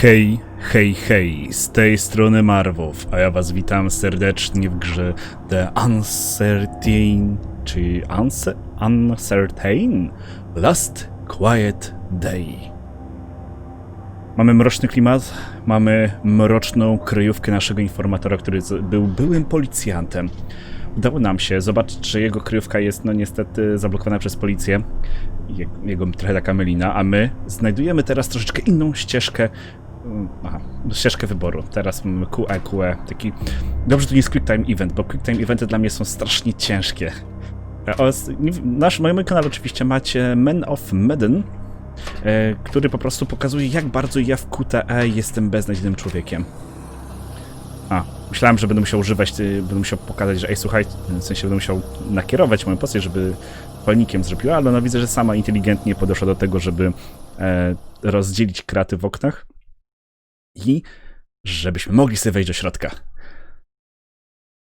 Hej, hej, hej, z tej strony Marwow, a ja was witam serdecznie w grze The Uncertain, czy Unce Uncertain Last Quiet Day. Mamy mroczny klimat, mamy mroczną kryjówkę naszego informatora, który był byłym policjantem. Udało nam się zobaczyć, że jego kryjówka jest no niestety zablokowana przez policję. Je- Jego trochę taka mylina, a my znajdujemy teraz troszeczkę inną ścieżkę. Aha, ścieżkę wyboru. Teraz mamy QE, QE. Taki. Dobrze, to nie jest Quick Time Event, bo Quick Time Eventy dla mnie są strasznie ciężkie. E, nasz, na moim kanale oczywiście macie Men of Medan, e, który po prostu pokazuje, jak bardzo ja w QTE jestem beznadziejnym człowiekiem. A, myślałem, że będę musiał używać, y, będę musiał pokazać, że ej, słuchaj, w sensie będę musiał nakierować moją postać, żeby palnikiem zrobiła, ale no widzę, że sama inteligentnie podeszła do tego, żeby e, rozdzielić kraty w oknach i żebyśmy mogli sobie wejść do środka.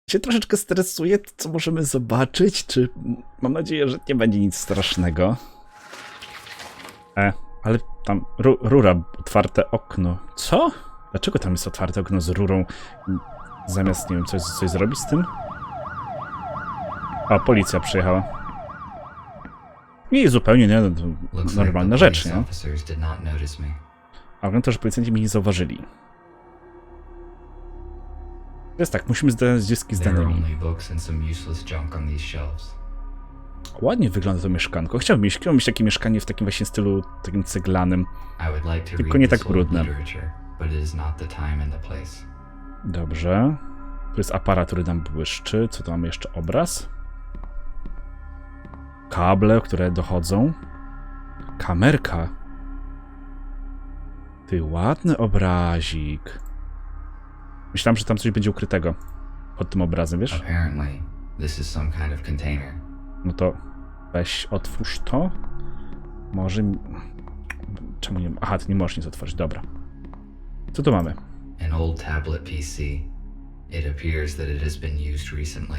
Się troszeczkę stresuje, co możemy zobaczyć, czy mam nadzieję, że nie będzie nic strasznego. E, ale tam ru, rura, otwarte okno. Co? Dlaczego tam jest otwarte okno z rurą? Zamiast, nie wiem, coś, coś zrobić z tym? A, policja przyjechała. I zupełnie nie, no, normalna rzecz, nie? A wygląda, że policjanci mnie nie zauważyli. Jest tak, musimy zdać dziecki z danymi. Ładnie wygląda to mieszkanko. Chciałbym mieć, chciałbym mieć takie mieszkanie w takim właśnie stylu, takim ceglanym. To Tylko nie tak brudne. Dobrze. Tu jest aparat, który nam błyszczy. Co tu mamy jeszcze? Obraz. Kable, które dochodzą. Kamerka. Ty, ładny obrazik. Myślałem, że tam coś będzie ukrytego pod tym obrazem, wiesz? Apparently, this is some kind of container. No to weź, otwórz to. Może... Czemu nie... Aha, ty nie możesz nic otworzyć, dobra. Co tu mamy? An old tablet PC. It appears that it has been used recently.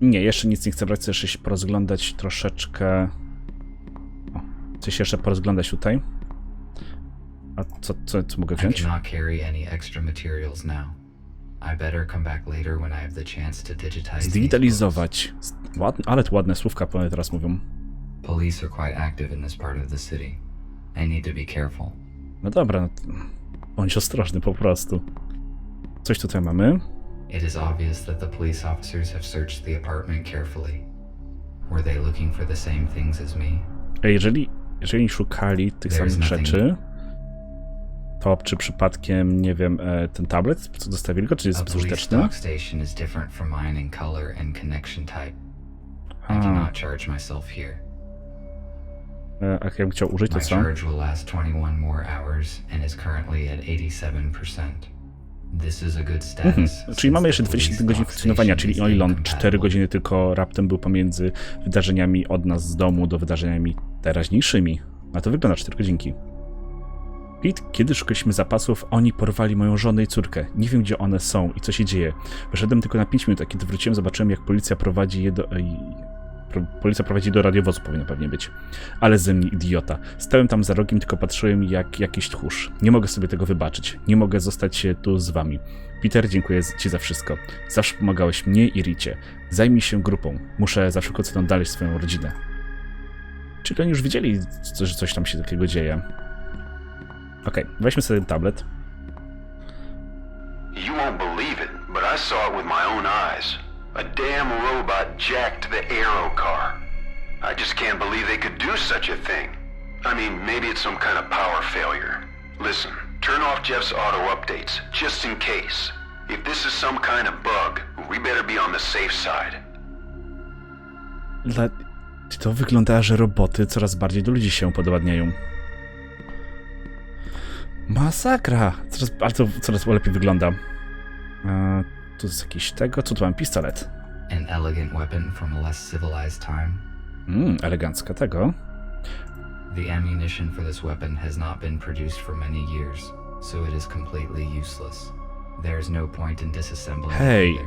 Nie, jeszcze nic nie chcę brać, chcę jeszcze się porozglądać troszeczkę. O, chcę się jeszcze porozglądać tutaj. A co, co, co mogę I wziąć? cannot carry any extra materials now. I better come back later when I have the chance to digitize. Zdigitalizować. Ładne, ale to ładne słówka one teraz mówią. Police are quite active in this part of the city. I need to be careful. No dobra, no, bądź ostrożny po prostu. Coś tutaj mamy. It is obvious that the police officers have searched the apartment carefully. Were they looking for the same things as me? Jeżeli, jeżeli szukali tych samych rzeczy, to czy przypadkiem, nie wiem, e, ten tablet, co dostawili go, czy jest bezużyteczny? A, cannot charge myself here. e, a jakbym chciał użyć, to co? charge will last 21 more hours and is currently at 87%. This is a good status. Mhm. Czyli mamy jeszcze police 20 godzin funkcjonowania, czyli o ile on incompatible. 4 godziny tylko raptem był pomiędzy wydarzeniami od nas z domu do wydarzeniami teraźniejszymi. A to wygląda 4 godzinki. Pete, kiedy szukaliśmy zapasów, oni porwali moją żonę i córkę. Nie wiem, gdzie one są i co się dzieje. Wyszedłem tylko na 5 minut, a kiedy wróciłem, zobaczyłem, jak policja prowadzi je do... Policja prowadzi do radiowozu, powinno pewnie być. Ale ze mnie idiota. Stałem tam za rogiem, tylko patrzyłem jak jakiś tchórz. Nie mogę sobie tego wybaczyć. Nie mogę zostać tu z wami. Peter, dziękuję ci za wszystko. Zawsze pomagałeś mnie i Ricie. Zajmij się grupą. Muszę za wszelką cenę odnaleźć swoją rodzinę. Czyli oni już wiedzieli, co- że coś tam się takiego dzieje. Okej, weźmy sobie ten tablet. You won't believe it, but I saw it with my own eyes. A damn robot jacked the Aero car. I just can't believe they could do such a thing. I mean, maybe it's some kind of power failure. Listen, turn off Jeff's auto updates, just in case. If this is some kind of bug, we better be on the safe side. Dla... To wygląda, że roboty coraz bardziej do ludzi się upodowadniają. Masakra! Coraz, ale to coraz lepiej wygląda. E, tu jest jakiś tego. Co tu mam? Pistolet. An elegant weapon from a less civilized time. Mmm, elegancka tego. The ammunition for this weapon has not been produced for many years, so it is completely useless. There is no point in disassembling it Hej,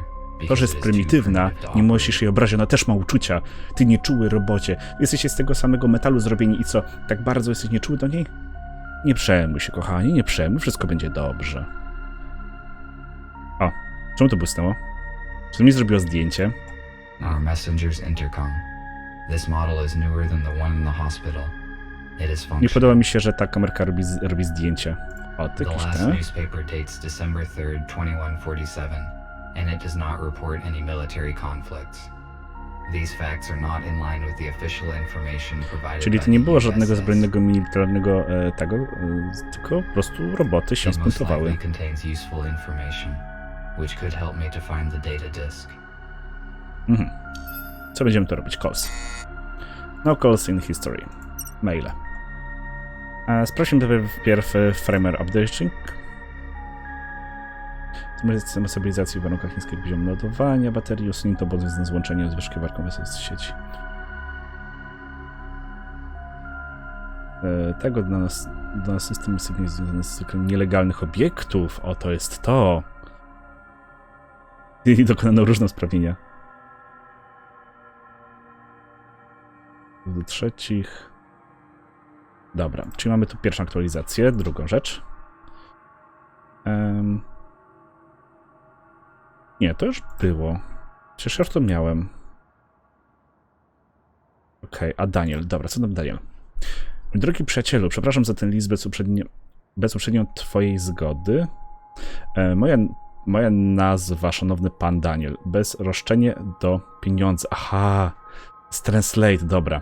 To, że jest prymitywna, nie musisz jej obrazić, ona też ma uczucia. Ty nieczuły robocie. Jesteście z tego samego metalu zrobieni i co, tak bardzo jesteś nieczuły do niej? Nie przejmuj się, kochani, nie przejmuj, wszystko będzie dobrze. O, czemu to błysnęło? Czy to mi zrobiło zdjęcie? Our messenger's intercom. This model is newer than the one in the hospital. It is Nie functional. podoba mi się, że ta kamerka robi, robi zdjęcie. O, ty The last newspaper dates December 3rd, 2147, and it does not report any military conflicts. Czyli to nie było żadnego zbrojnego militarnego e, tego, e, tylko po prostu roboty się spuntowały. Mhm. Co będziemy tu robić? Calls. No calls in history. Maile. E, Sprawdźmy wpierw e, Framer Updating. System stabilizacji w warunkach niskiego poziomu ładowania baterii, usunięto obowiązne złączenie z wyszukiwarką z sieci. E, Tego dla nas, dla nas system sygnał związany z nielegalnych obiektów. O, to jest to. I dokonano różne usprawnienia. do trzecich. Dobra, czyli mamy tu pierwszą aktualizację, drugą rzecz. Em, Nie, to już było. Przecież już to miałem. Okej, a Daniel, dobra, co tam Daniel? Drogi przyjacielu, przepraszam za ten list bez, uprzednio, bez uprzednio twojej zgody. E, moja, moja nazwa, szanowny pan Daniel, bez roszczenie do pieniądza. Aha, z Translate, dobra.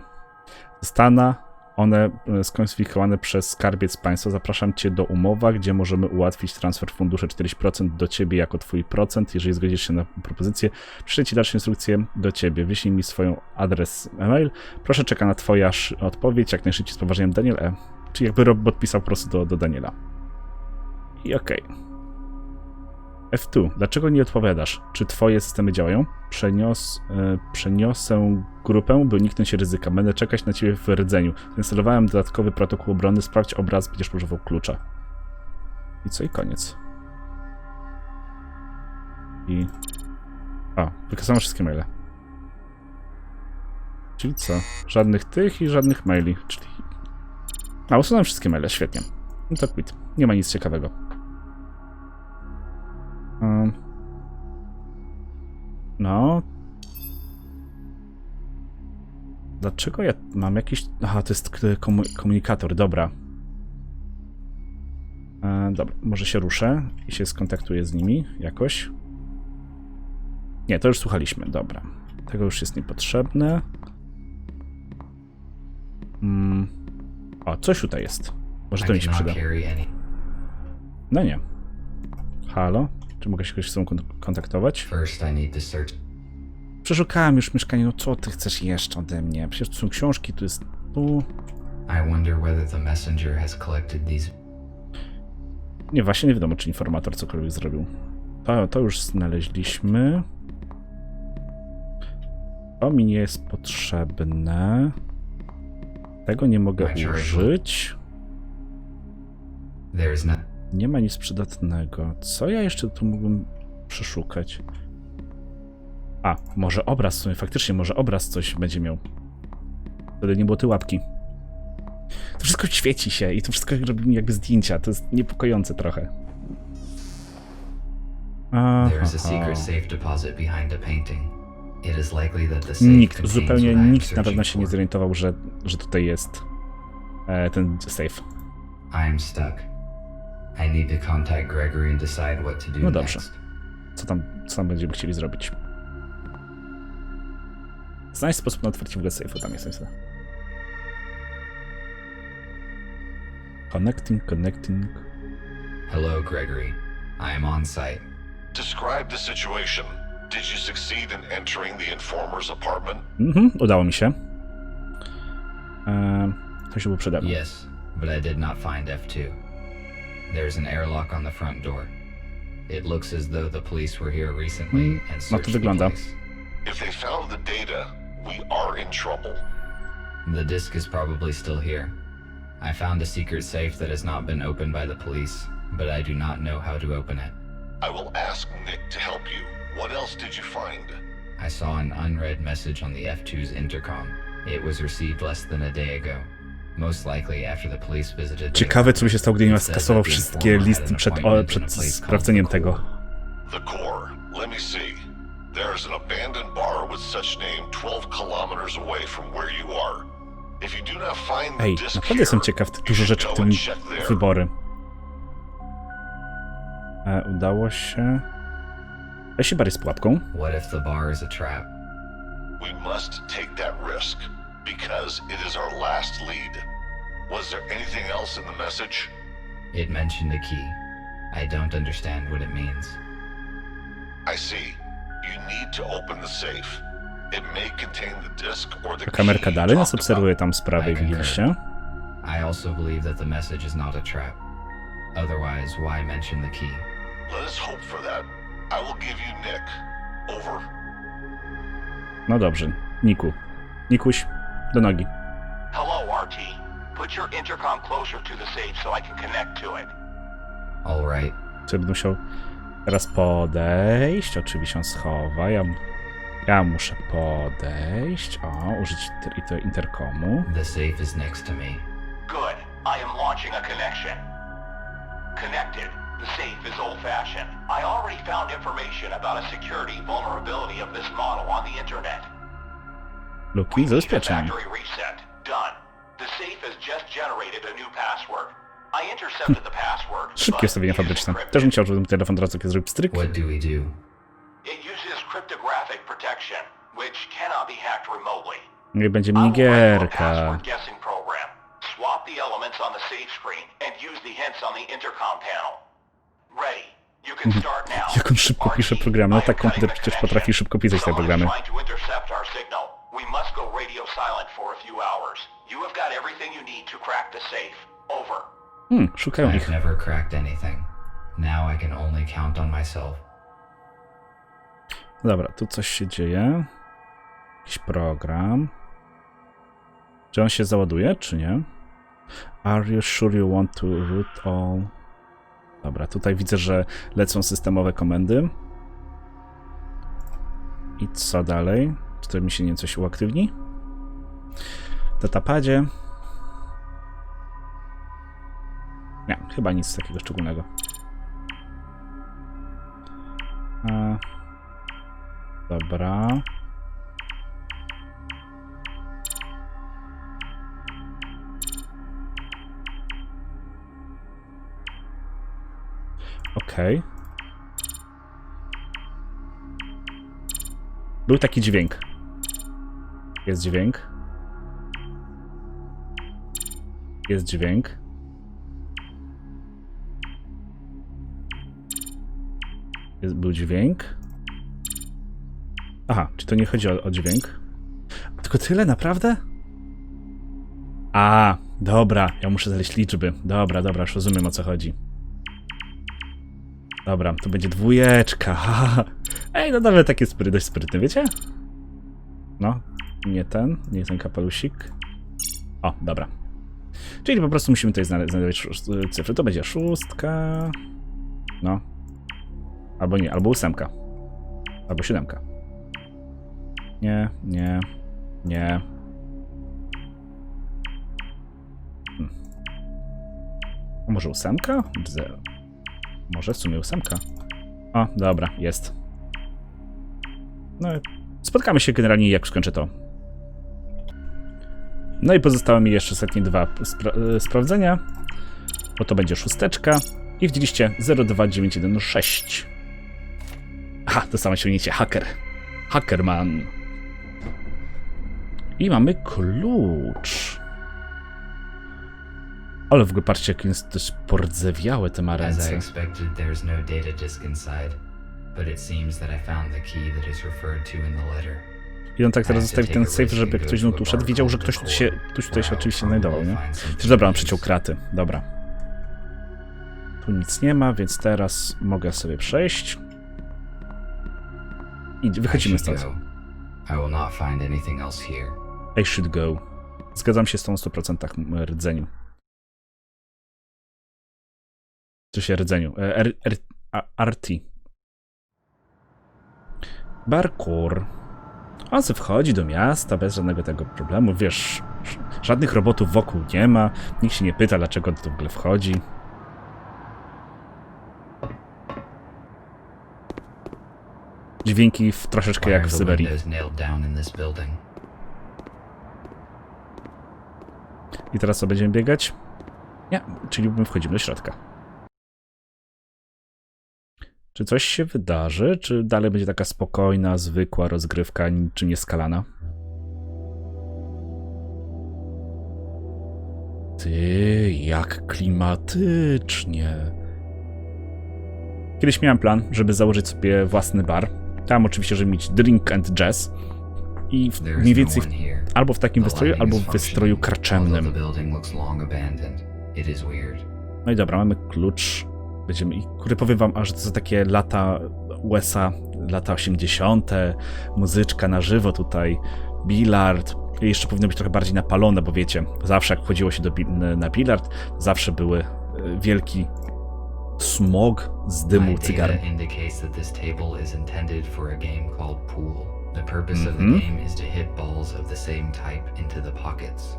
Zostaną one e, skonfikowane przez skarbiec państwa. Zapraszam Cię do umowa, gdzie możemy ułatwić transfer funduszy 40% do Ciebie jako Twój procent. Jeżeli zgodzisz się na propozycję, przyślę Ci dalsze instrukcje do Ciebie. Wyślij mi swoją adres e-mail. Proszę, czeka na Twoja odpowiedź. Jak najszybciej z poważaniem Daniel E. Czyli jakby robot pisał po prostu do, do Daniela. I okej. F2. Dlaczego nie odpowiadasz? Czy twoje systemy działają? Przenios, e, przeniosę grupę, by uniknąć ryzyka. Będę czekać na ciebie w rdzeniu. Zainstalowałem dodatkowy protokół obrony. Sprawdź obraz, będziesz używał klucza. I co? I koniec. I... A, wykazałem wszystkie maile. Czyli co? Żadnych tych i żadnych maili. Czyli... A, usunąłem wszystkie maile, świetnie. No to quit. Nie ma nic ciekawego. No. Dlaczego ja mam jakiś. Aha, to jest komu- komunikator, dobra. E, dobra, może się ruszę i się skontaktuję z nimi jakoś. Nie, to już słuchaliśmy, dobra. Tego już jest niepotrzebne. Mm. O, coś tutaj jest. Może to mi się przyda. No nie. Halo? Czy mogę się jakoś z tobą kon- kontaktować? Przeszukałem już mieszkanie, no co ty chcesz jeszcze ode mnie? Przecież tu są książki, tu jest... Tu... Nie, właśnie nie wiadomo, czy informator cokolwiek zrobił. To, to już znaleźliśmy. To mi nie jest potrzebne. Tego nie mogę użyć. There's no. Nie ma nic przydatnego. Co ja jeszcze tu mógłbym przeszukać? A, może obraz w sumie, faktycznie, może obraz coś będzie miał. Wtedy nie było tej łapki. To wszystko świeci się i to wszystko robi mi jakby zdjęcia. To jest niepokojące trochę. Aha. Nikt, zupełnie nikt na pewno się nie zorientował, że, że tutaj jest e, ten safe. I am stuck. I need to contact Gregory and decide what to do No dobrze. next. Co tam, co tam będziemy chcieli zrobić? Znajdź sposób na otwarcie w ogóle safe'u, tam jest niestety. Connecting, connecting. Hello, Gregory. I am on site. Describe the situation. Did you succeed in entering the informer's apartment? Mhm, udało mi się. Eee, to się było przede mną. Yes, but I did not find F2. There's an airlock on the front door. It looks as though the police were here recently Mm, and no to searched the wygląda. place. If they found the data, we are in trouble. The disk is probably still here. I found a secret safe that has not been opened by the police, but I do not know how to open it. I will ask Nick to help you. What else did you find? I saw an unread message on the F2's intercom. It was received less than a day ago. Ciekawe, co by się stało, gdy nie It said skasował wszystkie listy przed, o, przed sprawdzeniem tego. Core. The core. Let me see. There's an abandoned bar with such name 12 kilometers away from where you are. If you do not find the Ej, disc naprawdę jestem ciekaw, dużo rzeczy w tym wybory. E, udało się. Weź się bardziej z pułapką. What if the bar is a trap? We must take that risk because it is our last lead. Was there anything else in the message? It mentioned a key. I don't understand what it means. I see. You need to open the safe. It may contain the disc or the Ta kamerka key you dalej nas talked obserwuje about. tam z prawej, I concur. widzieliście? I also believe that the message is not a trap. Otherwise, why mention the key? Let us hope for that. I will give you Nick. Over. No dobrze. Niku. Nikuś, do nogi. Hello, RT. Put your intercom closer to the safe so I can connect to it. All right. Czy będę musiał teraz podejść? Oczywiście on schowa. Ja, ja muszę podejść. O, użyć inter, inter, interkomu. The safe is next to me. Good. I am launching a connection. Connected. The safe is old-fashioned. I already found information about a security vulnerability of this model on the internet. Luki, Need a zabezpieczam. factory reset. Done. The safe has just generated a new password. I intercepted the password. Szybkie ustawienia fabryczne. Też bym chciał, żeby ten telefon razu kiedy zrobił stryk. What do we do? It uses cryptographic protection, which cannot be hacked remotely. Nie będzie minigierka. Swap the elements on the save screen and use the hints on the intercom panel. Ready. You can start now. Jak on szybko pisze programy. No tak, komputer przecież potrafi szybko pisać te programy. We must go radio silent for a few hours. You have got everything you need to crack the safe. Over. Hmm, szukają ich. I've never cracked anything. Now I can only count on myself. Dobra, tu coś się dzieje. Jakiś program. Czy on się załaduje, czy nie? Are you sure you want to root all? Dobra, tutaj widzę, że lecą systemowe komendy. I co dalej? Tutaj mi się nie coś uaktywni? Datapadzie. Nie, chyba nic takiego szczególnego. A, Dobra. Okej. Był taki dźwięk. Jest dźwięk. Jest dźwięk. Jest, był dźwięk. Aha, czy to nie chodzi o, o dźwięk? Tylko tyle, naprawdę? A, dobra, ja muszę znaleźć liczby. Dobra, dobra, już rozumiem o co chodzi. Dobra, to będzie dwójeczka. Ej, no nawet takie spry, dość sprytny, wiecie? No, nie ten, nie ten kapelusik. O, dobra. Czyli po prostu musimy tutaj znale- znaleźć szóst- cyfry. To będzie szóstka. No. Albo nie, albo ósemka. Albo siódemka. Nie, nie, nie. Hmm. A może ósemka? Zero. Może w sumie ósemka. O, dobra, jest. No, spotkamy się generalnie jak skończę to. No i pozostały mi jeszcze ostatnie dwa spra e, sprawdzenia. Bo to będzie szósteczka. I widzieliście 02916. Aha, to samo osiągnięcie hacker. Hackerman. I mamy klucz. Ale w ogóle patrzcie, jak jest też pordzewiałe te ma I on tak teraz zostawił ten safe, żeby ktoś tu szedł. Widział, że ktoś tu się, ktoś tutaj się oczywiście znajdował, nie? Też dobra, on przeciął kraty. Dobra. Tu nic nie ma, więc teraz mogę sobie przejść. I wychodzimy stąd. I should go. Zgadzam się z tą 100% rdzeniu. Czy się rdzeniu? E, R, R, a- RT. Barkur. On se wchodzi do miasta bez żadnego tego problemu. Wiesz, Żadnych robotów wokół nie ma. Nikt się nie pyta, dlaczego to w ogóle wchodzi. Dźwięki w troszeczkę jak w Syberii. I teraz co, będziemy biegać? Nie, czyli my wchodzimy do środka. Czy coś się wydarzy, czy dalej będzie taka spokojna, zwykła rozgrywka, niczym nieskalana? Ty, jak klimatycznie. Kiedyś miałem plan, żeby założyć sobie własny bar. Tam oczywiście, żeby mieć drink and jazz. I w, mniej no więcej w, albo w takim wystroju, albo w wystroju karczemnym. No i dobra, mamy klucz. Będziemy. I kurde, powiem wam, a że to są takie lata USA, lata 80., muzyczka na żywo tutaj, bilard. I jeszcze powinno być trochę bardziej napalone, bo wiecie, zawsze jak wchodziło się do, na bilard, zawsze były e, wielki smog z dymu cygar. The purpose of the Mhm. game is to hit balls of the same type into the pockets.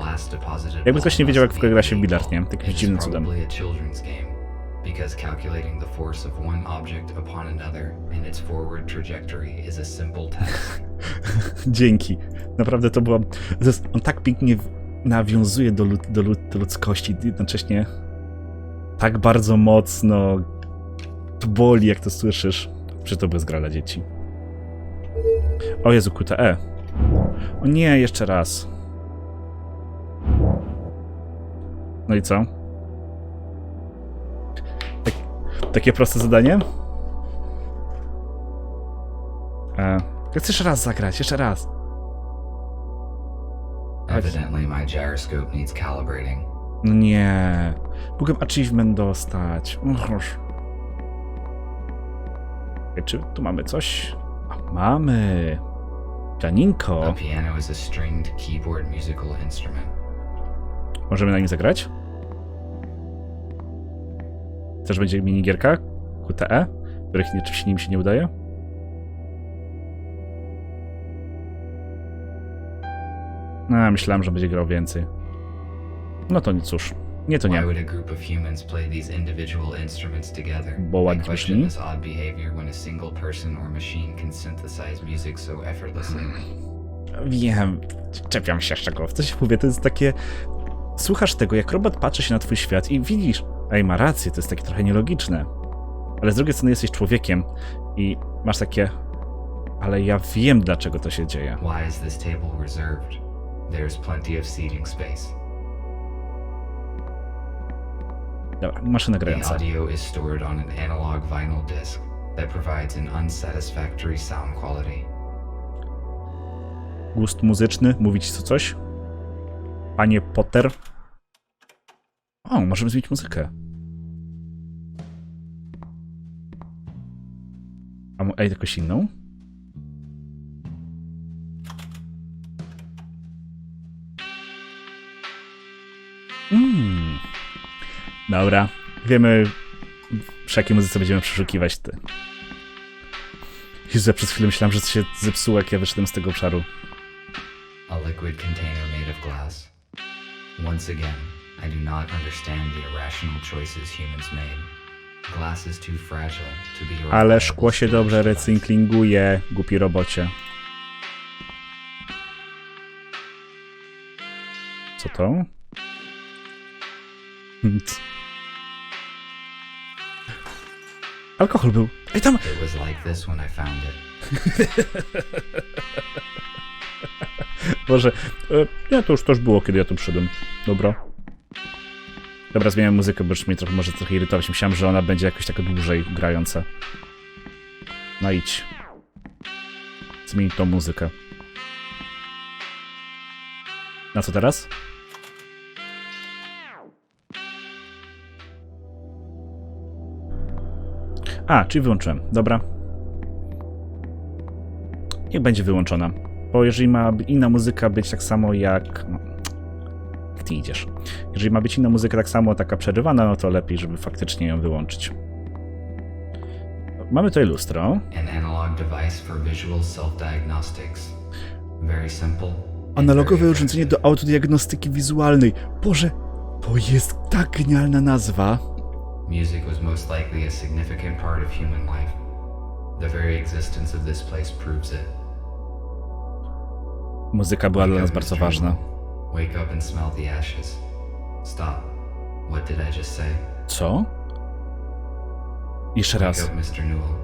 Last deposited Jakby ktoś nie wiedział, jak w ogóle gra się w bilard, nie? Takim dziwnym cudem. a children's game. Because calculating the force of one object upon another and its forward trajectory is a simple task. Dzięki. Naprawdę to było. On tak pięknie nawiązuje do, lud, do, lud, do ludzkości, jednocześnie tak bardzo mocno to boli, jak to słyszysz. Czy to bez gra dla dzieci? O Jezu, QTE. O nie, jeszcze raz. No i co? Tak, takie proste zadanie? E, chcę jeszcze raz zagrać, jeszcze raz. Evidently, my gyroscope needs calibrating. No nie. Mogłem achievement dostać. Uch. Czy tu mamy coś? A, mamy. A Pianinko. piano is a stringed keyboard musical instrument. Możemy na nim zagrać? Też będzie minigierka? QTE? Których nie, oczywiście nim się nie udaje? A, myślałem, że będzie grał więcej. No to nic, cóż. Nie, to nie. Bo ładnie brzmi. Wiem, czepiam się z czego. W coś mówię, to jest takie. Słuchasz tego, jak robot patrzy się na twój świat i widzisz, ej, ma rację, to jest takie trochę nielogiczne. Ale z drugiej strony jesteś człowiekiem i masz takie. Ale ja wiem, dlaczego to się dzieje. Why is this table reserved? There's plenty of seating space. Dobra, maszyna The grająca. audio is stored on an analog vinyl disc that provides an unsatisfactory sound quality. Gust muzyczny, mówić co coś? Panie Potter. O, możemy zmienić muzykę. A ej, jakoś inną? Mm. Dobra, wiemy przy jakiej muzyce będziemy przeszukiwać ty. Jezu, ja przez chwilę myślałem, że to się zepsuło, jak ja wyszedłem z tego obszaru. A liquid container made of glass. Once again, I do not understand the irrational choices humans made. Ale szkło się dobrze recyklinguje, głupi robocie. Co to? Nic. Alkohol był. Ej, tam! It was like this when I found it. Boże. E, nie, to już, to już było, kiedy ja tu przyszedłem. Dobra. Dobra, zmieniam muzykę, bo już mnie trochę może trochę irytować. Myślałem, że ona będzie jakoś tak dłużej grająca. No idź. Zmień tą muzykę. Na co teraz? A, czyli wyłączyłem. Dobra. Niech będzie wyłączona. Bo jeżeli ma inna muzyka być tak samo jak. No, jak ty idziesz. Jeżeli ma być inna muzyka tak samo, taka przerywana, no to lepiej, żeby faktycznie ją wyłączyć. Mamy tutaj lustro. Analogowe urządzenie do autodiagnostyki wizualnej. Boże, to jest tak genialna nazwa. Music was most likely a significant part of human life. The very existence of this place proves it. Muzyka była dla nas bardzo ważna. Wake up and smell the ashes. Stop. What did I just say? Co? Jeszcze Wake raz. up, Mr. Newell.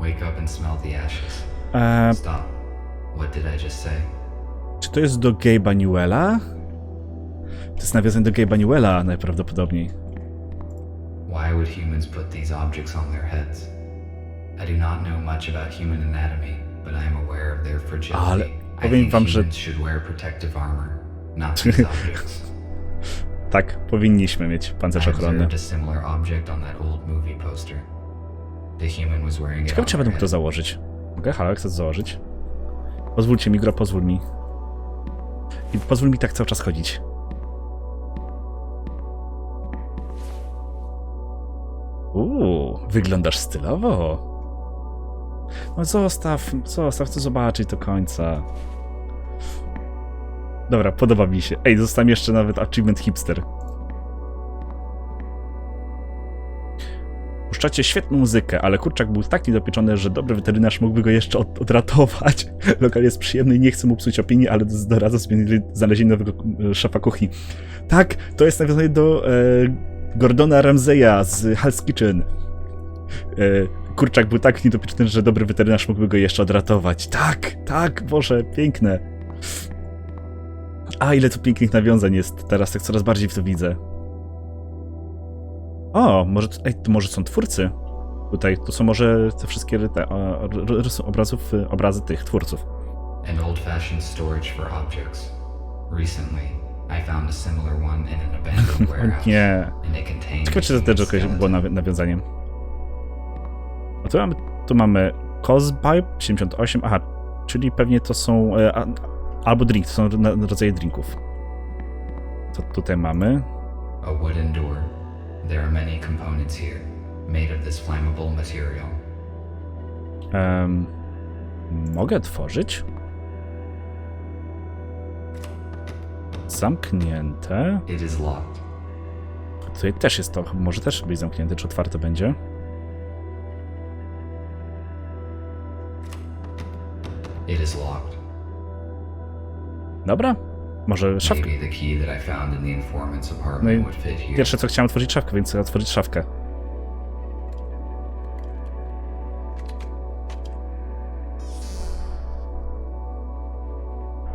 Wake up and smell the ashes. Eee, Stop. What did I just say? czy to jest do Gabe'a Newella? To jest nawiązanie do Gabe'a Newella najprawdopodobniej. Why would humans put these objects on their heads? I do not know much about human anatomy, but I am aware of their fragility. Ale I powiem think wam, że- should wear protective armor, not these objects. Tak, powinniśmy mieć pancerz ochronny. Ciekawe, czy ja their będę mógł to head. założyć. Mogę? Halo, chcę założyć? Pozwólcie mi, gro, pozwól mi. I pozwól mi tak cały czas chodzić. Uuu, wyglądasz stylowo. No zostaw, zostaw, chcę zobaczyć do końca. Dobra, podoba mi się. Ej, dostałem jeszcze nawet achievement hipster. Puszczacie świetną muzykę, ale kurczak był tak niedopieczony, że dobry weterynarz mógłby go jeszcze od, odratować. Lokal jest przyjemny i nie chcę mu psuć opinii, ale doradza znalezienie nowego e, szefa kuchni. Tak, to jest nawiązanie do e, Gordona Ramseya z Hell's Kitchen. E, kurczak był tak niedopieczony, że dobry weterynarz mógłby go jeszcze odratować. Tak, tak, Boże, piękne. A, ile tu pięknych nawiązań jest teraz, tak coraz bardziej w to widzę. O, może, ej, to może są twórcy tutaj, to są może te wszystkie te, obrazów, y, obrazy tych twórców. An old-fashioned storage for objects. Recently, I found a similar one in an abandoned warehouse. nie. Ciekawe, czy to też jakieś było nawiązaniem. A tu mamy, tu mamy Cospipe 78, aha, czyli pewnie to są, e, albo drink, to są rodzaje drinków. Co tutaj mamy? A wooden door. There are many components here, made of this flammable material. Em, mogę tworzyć? Zamknięte. It is locked. Tutaj też jest to, może też być zamknięte, czy otwarte będzie? It is locked. Dobra, może szafkę. No i pierwsze co chciałem otworzyć szafkę, więc chcę otworzyć szafkę.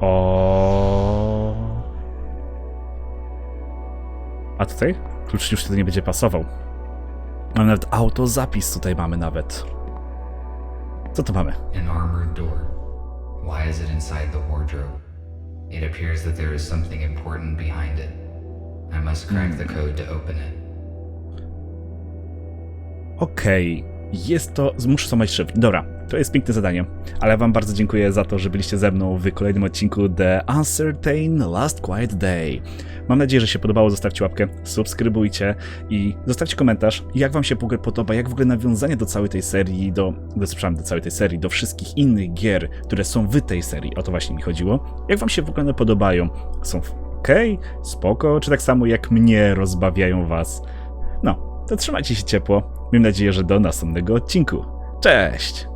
O. A tutaj? Klucz już wtedy nie będzie pasował. Mamy nawet autozapis tutaj mamy nawet. Co tu mamy? An armored door. Why is it inside the wardrobe? It appears that there is something important behind it. I must crack the code to open it. Okej, jest to. Muszę złamać szyfr. Dobra, to jest piękne zadanie. Ale Wam bardzo dziękuję za to, że byliście ze mną w kolejnym odcinku The Uncertain Last Quiet Day. Mam nadzieję, że się podobało. Zostawcie łapkę, subskrybujcie i zostawcie komentarz, jak Wam się podoba, jak w ogóle nawiązanie do całej tej serii, do, do, do całej tej serii, do wszystkich innych gier, które są w tej serii. O to właśnie mi chodziło. Jak Wam się w ogóle podobają? Są ok, spoko, czy tak samo jak mnie rozbawiają Was? No, to trzymajcie się ciepło. Mam nadzieję, że do następnego odcinku. Cześć!